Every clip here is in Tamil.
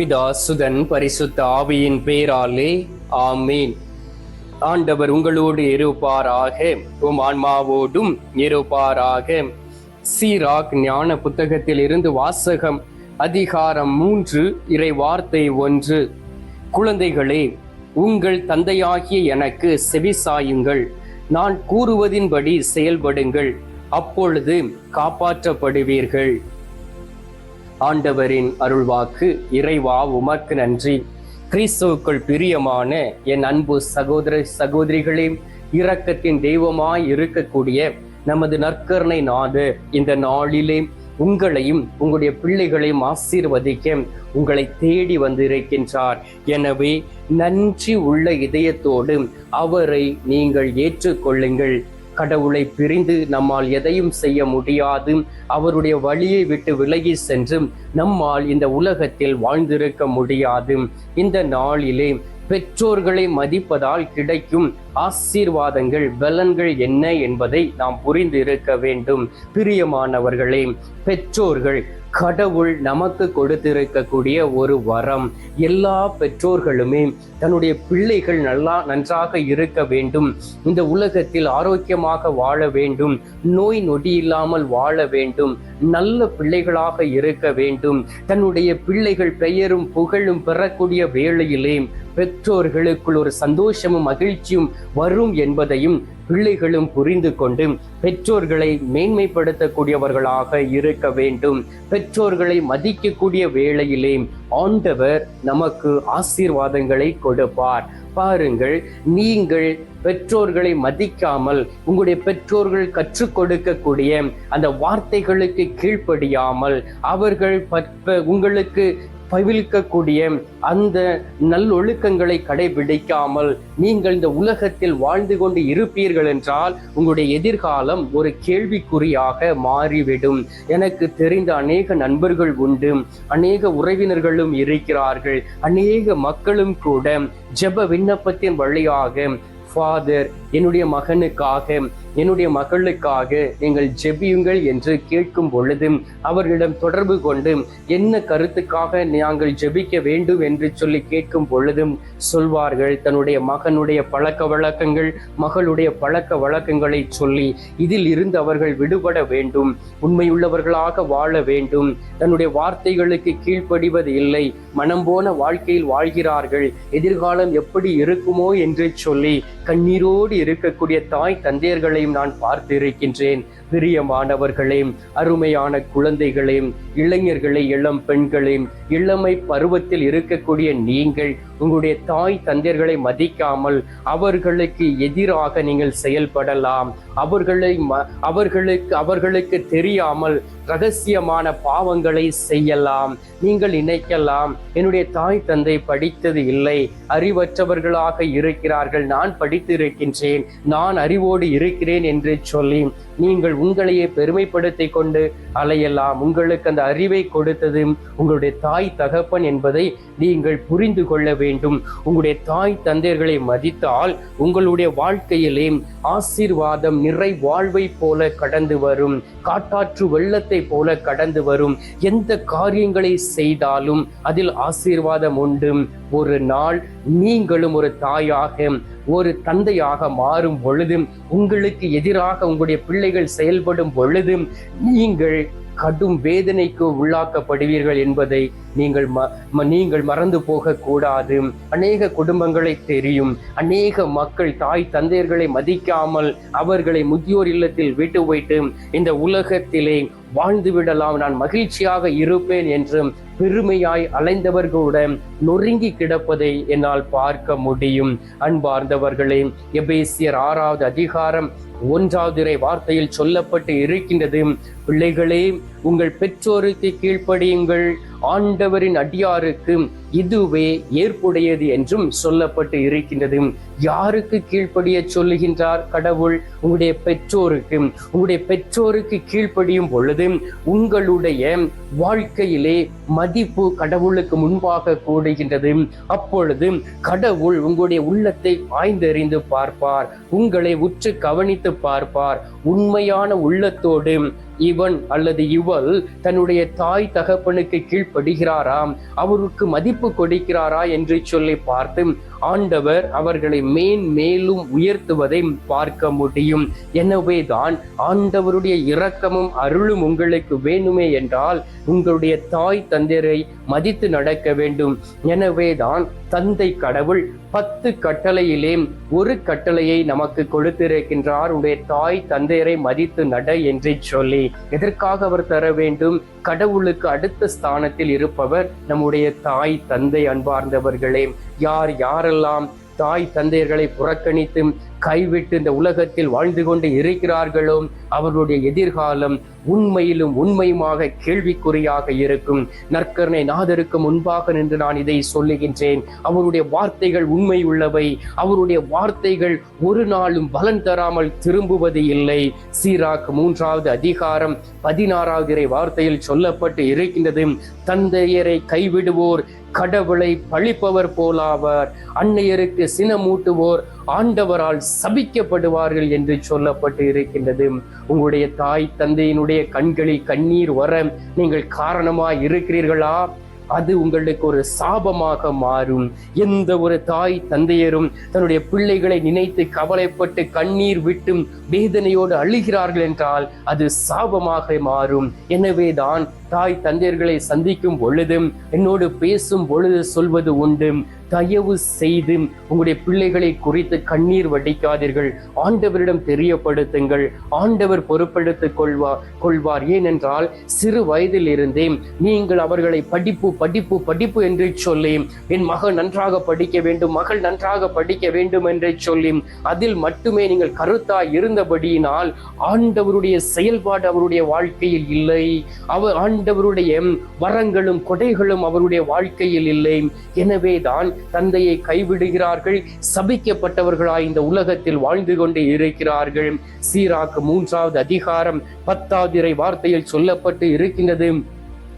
பிதா சுதன் பரிசுத்த ஆவியின் பேராலே ஆமீன். ஆண்டவர் உங்களோடு இருப்பாராக உம் ஆன்மாவோடும் இருப்பாராக. சீராக் ஞான புத்தகத்தில் இருந்து வாசகம் அதிகாரம் மூன்று இறை வார்த்தை ஒன்று. குழந்தைகளே உங்கள் தந்தையாகிய எனக்கு செவிசாயுங்கள். நான் கூறுவதின்படி செயல்படுங்கள். அப்பொழுது காப்பாற்றப்படுவீர்கள். ஆண்டவரின் அருள்வாக்கு இறைவா உமக்கு நன்றி. கிறிஸ்துவுக்குள் பிரியமான என் அன்பு சகோதர சகோதரிகளே இரக்கத்தின் தெய்வமாய் இருக்கக்கூடிய நமது நற்கருணை நாடு இந்த நாளிலே உங்களையும் உங்களுடைய பிள்ளைகளையும் ஆசீர்வதிக்க உங்களை தேடி வந்திருக்கின்றார். எனவே நன்றி உள்ள இதயத்தோடு அவரை நீங்கள் ஏற்றுக்கொள்ளுங்கள். கடவுளை பிரிந்து நம்மால் எதையும் செய்ய முடியாது. அவருடைய வழியை விட்டு விலகி சென்று நம்மால் இந்த உலகத்தில் வாழ்ந்திருக்க முடியாது. இந்த நாளிலே பெற்றோர்களை மதிப்பதால் கிடைக்கும் ஆசீர்வாதங்கள் பலன்கள் என்ன என்பதை நாம் புரிந்து இருக்க வேண்டும். பிரியமானவர்களே பெற்றோர்கள் கடவுள் நமக்கு கொடுத்திருக்கக்கூடிய ஒரு வரம். எல்லா பெற்றோர்களுமே தன்னுடைய பிள்ளைகள் நல்லா நன்றாக இருக்க வேண்டும். இந்த உலகத்தில் ஆரோக்கியமாக வாழ வேண்டும். நோய் நொடி இல்லாமல் வாழ வேண்டும். நல்ல பிள்ளைகளாக இருக்க வேண்டும். தன்னுடைய பிள்ளைகள் பெயரும் புகழும் பெறக்கூடிய வேளையிலே பெற்றோர்களுக்குள் ஒரு சந்தோஷமும் மகிழ்ச்சியும் வரும் என்பதையும் பிள்ளைகளும் புரிந்து கொண்டு பெற்றோர்களை மேன்மைப்படுத்தக்கூடியவர்களாக இருக்க வேண்டும். பெற்றோர்களை மதிக்கக்கூடிய வேளையிலே ஆண்டவர் நமக்கு ஆசீர்வாதங்களை கொடுப்பார். பாருங்கள் நீங்கள் பெற்றோர்களை மதிக்காமல் உங்களுடைய பெற்றோர்கள் கற்றுக் கொடுக்கக்கூடிய அந்த வார்த்தைகளுக்கு கீழ்ப்படியாமல் அவர்கள் பற்ப உங்களுக்கு பவிழ்க்கக்கூடிய அந்த நல்லொழுக்கங்களை கடைபிடிக்காமல் நீங்கள் இந்த உலகத்தில் வாழ்ந்து கொண்டு இருப்பீர்கள் என்றால் உங்களுடைய எதிர்காலம் ஒரு கேள்விக்குறியாக மாறிவிடும். எனக்கு தெரிந்த அநேக நண்பர்கள் உண்டு. அநேக உறவினர்களும் இருக்கிறார்கள். அநேக மக்களும் கூட ஜெப விண்ணப்பத்தின் வழியாக ஃபாதர் என்னுடைய மகனுக்காக என்னுடைய மகளுக்காக நீங்கள் ஜெபியுங்கள் என்று கேட்கும் பொழுது அவர்களிடம் தொடர்பு கொண்டு என்ன கருத்துக்காக நாங்கள் ஜெபிக்க வேண்டும்? என்று சொல்லி கேட்கும் பொழுதும் சொல்வார்கள் தன்னுடைய மகனுடைய பழக்க வழக்கங்கள் மகளுடைய பழக்க வழக்கங்களை சொல்லி இதில் இருந்து அவர்கள் விடுபட வேண்டும் உண்மையுள்ளவர்களாக வாழ வேண்டும். தன்னுடைய வார்த்தைகளுக்கு கீழ்ப்படிவது இல்லை மனம் போன வாழ்க்கையில் வாழ்கிறார்கள் எதிர்காலம் எப்படி இருக்குமோ? என்று சொல்லி கண்ணீரோடு இருக்கக்கூடிய தாய் தந்தையர்களை நான் பார்த்து இருக்கின்றேன் பிரியமானவர்களே அருமையான குழந்தைகளே இளைஞர்களே இளம் பெண்களே இளமை பருவத்தில் இருக்கக்கூடிய நீங்கள் உங்களுடைய தாய் தந்தையர்களை மதிக்காமல் அவர்களுக்கு எதிராக நீங்கள் செயல்படலாம். அவர்களை அவர்களுக்கு அவர்களுக்கு தெரியாமல் ரகசியமான பாவங்களை செய்யலாம். நீங்கள் நினைக்கலாம் என்னுடைய தாய் தந்தை படித்தது இல்லை அறிவற்றவர்களாக இருக்கிறார்கள் நான் படித்து இருக்கின்றேன் நான் அறிவோடு இருக்கிறேன் என்று சொல்லி நீங்கள் உங்களையே பெருமைப்படுத்தி கொண்டு அலையலாம். உங்களுக்கு அந்த அறிவை கொடுத்தது உங்களுடைய தாய் தகப்பன் என்பதை நீங்கள் புரிந்து கொள்ள வேண்டும். உங்களுடைய தாய் தந்தையர்களை மதித்தால் உங்களுடைய வாழ்க்கையிலே ஆசீர்வாதம் நிறை வாழ்வை போல கடந்து வரும். காட்டாற்று வெள்ளத்தை போல கடந்து வரும். எந்த காரியங்களை செய்தாலும் அதில் ஆசீர்வாதம் உண்டு. ஒரு நாள் நீங்களும் ஒரு தாயாக ஒரு தந்தையாக மாறும் பொழுதும் உங்களுக்கு எதிராக உங்களுடைய பிள்ளைகள் செயல்படும் பொழுதும் நீங்கள் கடும் வேதனைக்கு உள்ளாக்கப்படுவீர்கள் என்பதை நீங்கள் ம நீங்கள் மறந்து போகக்கூடாது. அநேக குடும்பங்களை தெரியும். அநேக மக்கள் தாய் தந்தையர்களை மதிக்காமல் அவர்களை முதியோர் இல்லத்தில் விட்டு வைத்து இந்த உலகத்திலே வாழ்ந்து விடலாம். நான் மகிழ்ச்சியாக இருப்பேன் என்றும் பெருமையாய் அலைந்தவர்களுடன் நொறுங்கி கிடப்பதை என்னால் பார்க்க முடியும். அன்பார்ந்தவர்களே எபேசியர் ஆறாவது அதிகாரம் ஒன்றாவது வார்த்தையில் சொல்லப்பட்டு இருக்கின்றது. பிள்ளைகளே உங்கள் பெற்றோருக்கு கீழ்ப்படியுங்கள். ஆண்டவரின் அடியாருக்கு இதுவே ஏற்புடையது என்றும் சொல்லப்பட்டு இருக்கின்றது. யாருக்கு கீழ்ப்படிய சொல்லுகின்றார் கடவுள்? உங்களுடைய பெற்றோருக்கு. உங்களுடைய பெற்றோருக்கு கீழ்ப்படியும் பொழுது உங்களுடைய வாழ்க்கையிலே மதிப்பு கடவுளுக்கு முன்பாக கூடுகின்றது. அப்பொழுது கடவுள் உங்களுடைய உள்ளத்தை ஆய்ந்தறிந்து பார்ப்பார். உங்களை உற்று கவனித்து பார்ப்பார். உண்மையான உள்ளத்தோடு இவன் அல்லது இவள் தன்னுடைய தாய் தகப்பனுக்கு கீழ்ப்படுகிறாராம் அவருக்கு மதிப்பு கொடுக்கிறாரா என்று சொல்லி பார்த்து ஆண்டவர் அவர்களை மேன் மேலும் உயர்த்துவதை பார்க்க முடியும். எனவே தான் ஆண்டவருடைய இரக்கமும் அருளும் உங்களுக்கு வேண்டுமே என்றால் உங்களுடைய தாய் தந்தையரை மதித்து நடக்க வேண்டும். எனவே தான் தந்தை கடவுள் பத்து கட்டளையிலே ஒரு கட்டளையை நமக்கு கொடுத்திருக்கின்றார். உடைய தாய் தந்தையரை மதித்து நட என்று சொல்லி எதற்காக அவர் தர வேண்டும்? கடவுளுக்கு அடுத்த ஸ்தானத்தில் இருப்பவர் நம்முடைய தாய் தந்தை அன்பார்ந்தவர்களே. யார் யாரெல்லாம் தாய் தந்தையர்களை புறக்கணித்து கைவிட்டு இந்த உலகத்தில் வாழ்ந்து கொண்டு இருக்கிறார்களோ அவர்களுடைய எதிர்காலம் உண்மையிலும் உண்மையுமாக கேள்விக்குறியாக இருக்கும். நற்கருணை நாதருக்கு முன்பாக நின்று நான் இதை சொல்லுகின்றேன். அவருடைய வார்த்தைகள் உண்மை உள்ளவை அவருடைய வார்த்தைகள் ஒரு நாளும் பலன் தராமல் திரும்புவது இல்லை. சீராக் மூன்றாவது அதிகாரம் பதினாறாவது வார்த்தையில் சொல்லப்பட்டு இருக்கின்றது. தந்தையரை கைவிடுவோர் கடவுளை பழிப்பவர் போலாவார். அன்னையருக்கு சினமூட்டுவோர் ஆண்டவரால் சபிக்கப்படுவார்கள் என்று சொல்லப்பட்டு இருக்கின்றது உங்களுடைய தாய் தந்தையினுடைய கண்களில் கண்ணீர் வர நீங்கள் காரணமாய் இருக்கிறீர்களா அது உங்களுக்கு ஒரு சாபமாக மாறும். எந்த ஒரு தாய் தந்தையரும் தன்னுடைய பிள்ளைகளை நினைத்து கவலைப்பட்டு கண்ணீர் விட்டும் வேதனையோடு அழுகிறார்கள் என்றால் அது சாபமாக மாறும். எனவேதான் தாய் தந்தையர்களை சந்திக்கும் பொழுதும் என்னோடு பேசும் பொழுது சொல்வது உண்டு. தயவு செய்து உங்களுடைய பிள்ளைகளை குறித்து கண்ணீர் வடிக்காதீர்கள். ஆண்டவரிடம் தெரியப்படுத்துங்கள். ஆண்டவர் பொறுப்படுத்திக் கொள்வார் கொள்வார். ஏனென்றால் சிறு வயதில் இருந்தே நீங்கள் அவர்களை படிப்பு படிப்பு படிப்பு என்று சொல்லி என் மகன் நன்றாக படிக்க வேண்டும் மகள் நன்றாக படிக்க வேண்டும் என்று சொல்லி அதில் மட்டுமே நீங்கள் கருத்தாய் இருந்தபடியினால் ஆண்டவருடைய செயல்பாடு அவருடைய வாழ்க்கையில் இல்லை. அவர் ஆண்டவருடைய வரங்களும் கொடைகளும் அவருடைய வாழ்க்கையில் இல்லை. எனவே தான் தந்தையை கைவிடுகிறார்கள் சபிக்கப்பட்டவர்களாய் இந்த உலகத்தில் வாழ்ந்து கொண்டு இருக்கிறார்கள். சீராக்கு மூன்றாவது அதிகாரம் பத்தாவது வார்த்தையில் சொல்லப்பட்டு இருக்கின்றது.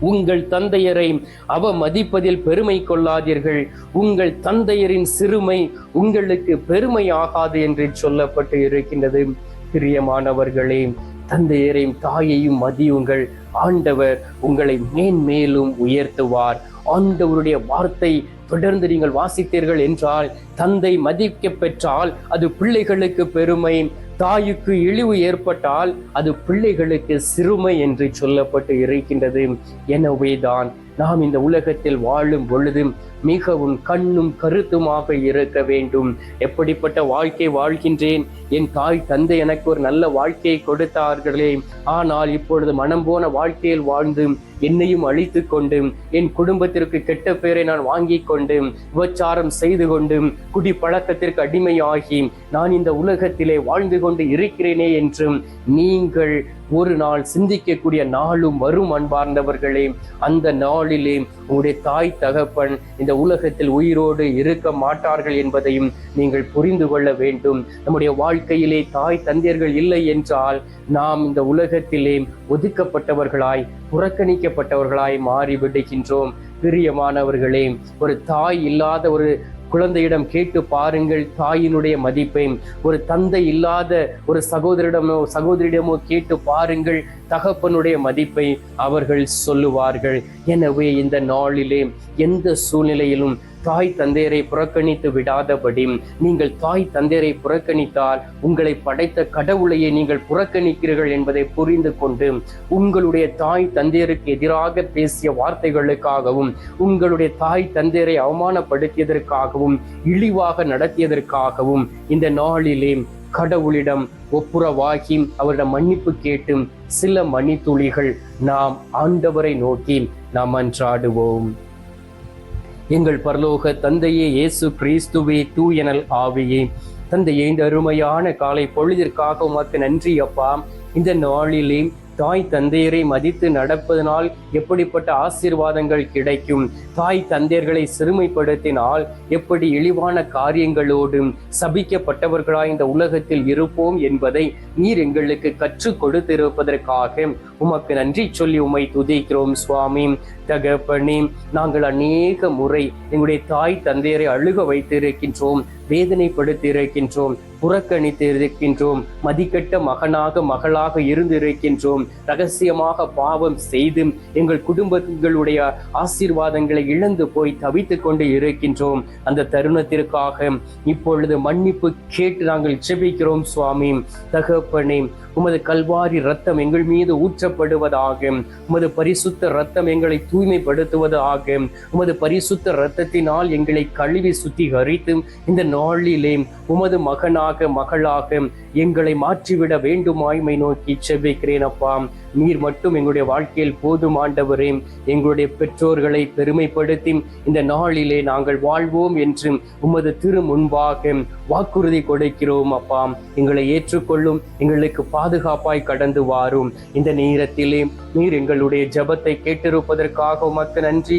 உங்கள் தந்தையரை அவமதிப்பதில் பெருமை கொள்ளாதீர்கள். உங்கள் தந்தையரின் சிறுமை உங்களுக்கு பெருமை ஆகாது என்று சொல்லப்பட்டு இருக்கின்றது. பிரியமானவர்களே தந்தையரையும் தாயையும் மதியுங்கள். ஆண்டவர் உங்களை மேன்மேலும் உயர்த்துவார். ஆண்டவருடைய வார்த்தை தொடர்ந்து நீங்கள் வாசித்தீர்கள் என்றால் தந்தை மதிக்க பெற்றால் அது பிள்ளைகளுக்கு பெருமை தாய்க்கு இழிவு ஏற்பட்டால் அது பிள்ளைகளுக்கு சிறுமை என்று சொல்லப்பட்டு இருக்கின்றது. எனவேதான் நாம் இந்த உலகத்தில் வாழும் பொழுதும் மிகவும் கண்ணும் கருத்துமாக இருக்க வேண்டும். எப்படிப்பட்ட வாழ்க்கை வாழ்கின்றேன்? என் தாய் தந்தை எனக்கு ஒரு நல்ல வாழ்க்கையை கொடுத்தார்களே. ஆனால் இப்பொழுது மனம் போன வாழ்க்கையில் வாழ்ந்து என்னையும் அழித்து கொண்டு என் குடும்பத்திற்கு கெட்ட பெயரை நான் வாங்கி கொண்டு விபச்சாரம் செய்து கொண்டு குடி பழக்கத்திற்கு அடிமையாகி நான் இந்த உலகத்திலே வாழ்ந்து கொண்டு இருக்கிறேனே என்றும் நீங்கள் ஒரு நாள் சிந்திக்கக்கூடிய நாளும் வரும் அன்பார்ந்தவர்களே. அந்த நாளிலே உங்களுடைய தாய் தகப்பன் இந்த உலகத்தில் உயிரோடு இருக்க மாட்டார்கள் என்பதையும் நீங்கள் புரிந்து கொள்ள வேண்டும். நம்முடைய வாழ்க்கையிலே தாய் தந்தையர்கள் இல்லை என்றால் நாம் இந்த உலகத்திலே ஒதுக்கப்பட்டவர்களாய் புறக்கணிக்கப்பட்டவர்களாய் மாறி விடுகின்றோம் பிரியமானவர்களே ஒரு தாய் இல்லாத ஒரு குழந்தையிடம் கேட்டு பாருங்கள் தாயினுடைய மதிப்பை. ஒரு தந்தை இல்லாத ஒரு சகோதரிடமோ சகோதரியிடமோ கேட்டு பாருங்கள் தகப்பனுடைய மதிப்பை அவர்கள் சொல்லுவார்கள். எனவே இந்த நாளிலே எந்த சூழ்நிலையிலும் தாய் தந்தையரை புறக்கணித்து விடாதபடி நீங்கள் தாய் தந்தையரை புறக்கணித்தால் உங்களை படைத்த கடவுளையே நீங்கள் புறக்கணிக்கிறீர்கள் என்பதை புரிந்து கொண்டு உங்களுடைய தாய் தந்தையருக்கு எதிராக பேசிய வார்த்தைகளுக்காகவும் உங்களுடைய தாய் தந்தையரை அவமானப்படுத்தியதற்காகவும் இழிவாக நடத்தியதற்காகவும் இந்த நாளிலே கடவுளிடம் ஒப்புரவாகி அவரிடம் மன்னிப்பு கேட்டும் சில மணித்துளிகள் நாம் ஆண்டவரை நோக்கி நாம் அன்றாடுவோம். எங்கள் பரலோக தந்தையே இயேசு கிறிஸ்துவே தூயனல் ஆவியே. தந்தையே இந்த அருமையான காலை பொழுதிற்காக உமக்கு நன்றி அப்பா. இந்த நாளிலே தாய் தந்தையரை மதித்து நடப்பதனால் எப்படிப்பட்ட ஆசீர்வாதங்கள் கிடைக்கும்? தாய் தந்தையர்களை சிறுமைப்படுத்தினால் எப்படி இழிவான காரியங்களோடும் சபிக்கப்பட்டவர்களாய் இந்த உலகத்தில் இருப்போம் என்பதை நீர் எங்களுக்கு கற்றுக் கொடுத்திருப்பதற்காக உமக்கு நன்றி சொல்லி உம்மை துதிக்கிறோம் சுவாமி. தகப்பனே நாங்கள் அநேக முறை எங்களுடைய தாய் தந்தையரை அழுக வைத்திருக்கின்றோம். வேதனைப்படுத்தி இருக்கின்றோம் புறக்கணித்து இருக்கின்றோம் மதிக்கட்ட மகனாக மகளாக இருந்து இருக்கின்றோம் ரகசியமாக பாவம் செய்து எங்கள் குடும்பங்களுடைய ஆசீர்வாதங்களை இழந்து போய் தவித்து கொண்டு இருக்கின்றோம். அந்த தருணத்திற்காக இப்பொழுது மன்னிப்பு கேட்டு நாங்கள் ஜெபிக்கிறோம் சுவாமி. தகப்பனே உமது கல்வாரி ரத்தம் எங்கள் மீது ஊற்றப்படுவதாக உமது பரிசுத்த ரத்தம் எங்களை தூய்மைப்படுத்துவதாக உமது பரிசுத்த ரத்தத்தினால் எங்களை கழுவி சுத்திகரித்து இந்த நாளிலே உமது மகனாக மகளாக எங்களை மாற்றிவிட வேண்டுமாய்மை நோக்கி செவ்விக்கிறேன் அப்பா. நீர் மட்டும் எங்களுடைய வாழ்க்கையில் போதும் ஆண்டவரே. எங்களுடைய பெற்றோர்களை பெருமைப்படுத்தி இந்த நாளிலே நாங்கள் வாழ்வோம் என்று உமது திரு முன்பாக வாக்குறுதி கொடுக்கிறோம் அப்பா. எங்களை ஏற்றுக்கொள்ளும் எங்களுக்கு பாதுகாப்பாய் கடந்து வாரும். இந்த நேரத்திலே நீர் எங்களுடைய ஜெபத்தை கேட்டிருப்பதற்காக உமக்கு நன்றி.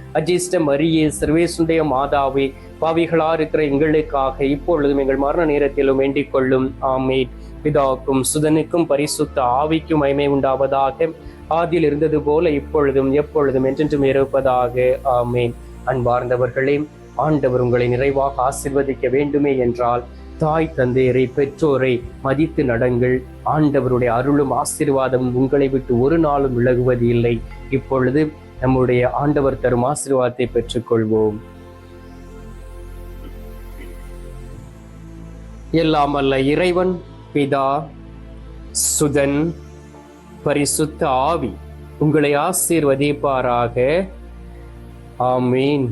அஜிஷ்ட மரியே சர்வேசுடைய மாதாவே பாவிகளா இருக்கிற எங்களுக்காக இப்பொழுதும் எங்கள் மரண நேரத்திலும் வேண்டிக் கொள்ளும். ஆமீன். பிதாக்கும் சுதனுக்கும் பரிசுத்த ஆவிக்கும் மகிமை உண்டாவதாக ஆதியில் இருந்தது போல இப்பொழுதும் எப்பொழுதும் என்றென்றும் இருப்பதாக. ஆமேன். அன்பார்ந்தவர்களே ஆண்டவர் உங்களை நிறைவாக ஆசிர்வதிக்க வேண்டுமே என்றால் தாய் தந்தையரை பெற்றோரை மதித்து நடங்கள். ஆண்டவருடைய அருளும் ஆசீர்வாதமும் உங்களை விட்டு ஒரு நாளும் விலகுவது இல்லை. இப்பொழுது நம்முடைய ஆண்டவர் தரும் ஆசீர்வாதத்தை பெற்றுக்கொள்வோம். எல்லாம் அல்ல இறைவன் பிதா சுதன் பரிசுத்த ஆவி உங்களை ஆசீர்வதிப்பாராக. ஆமீன்.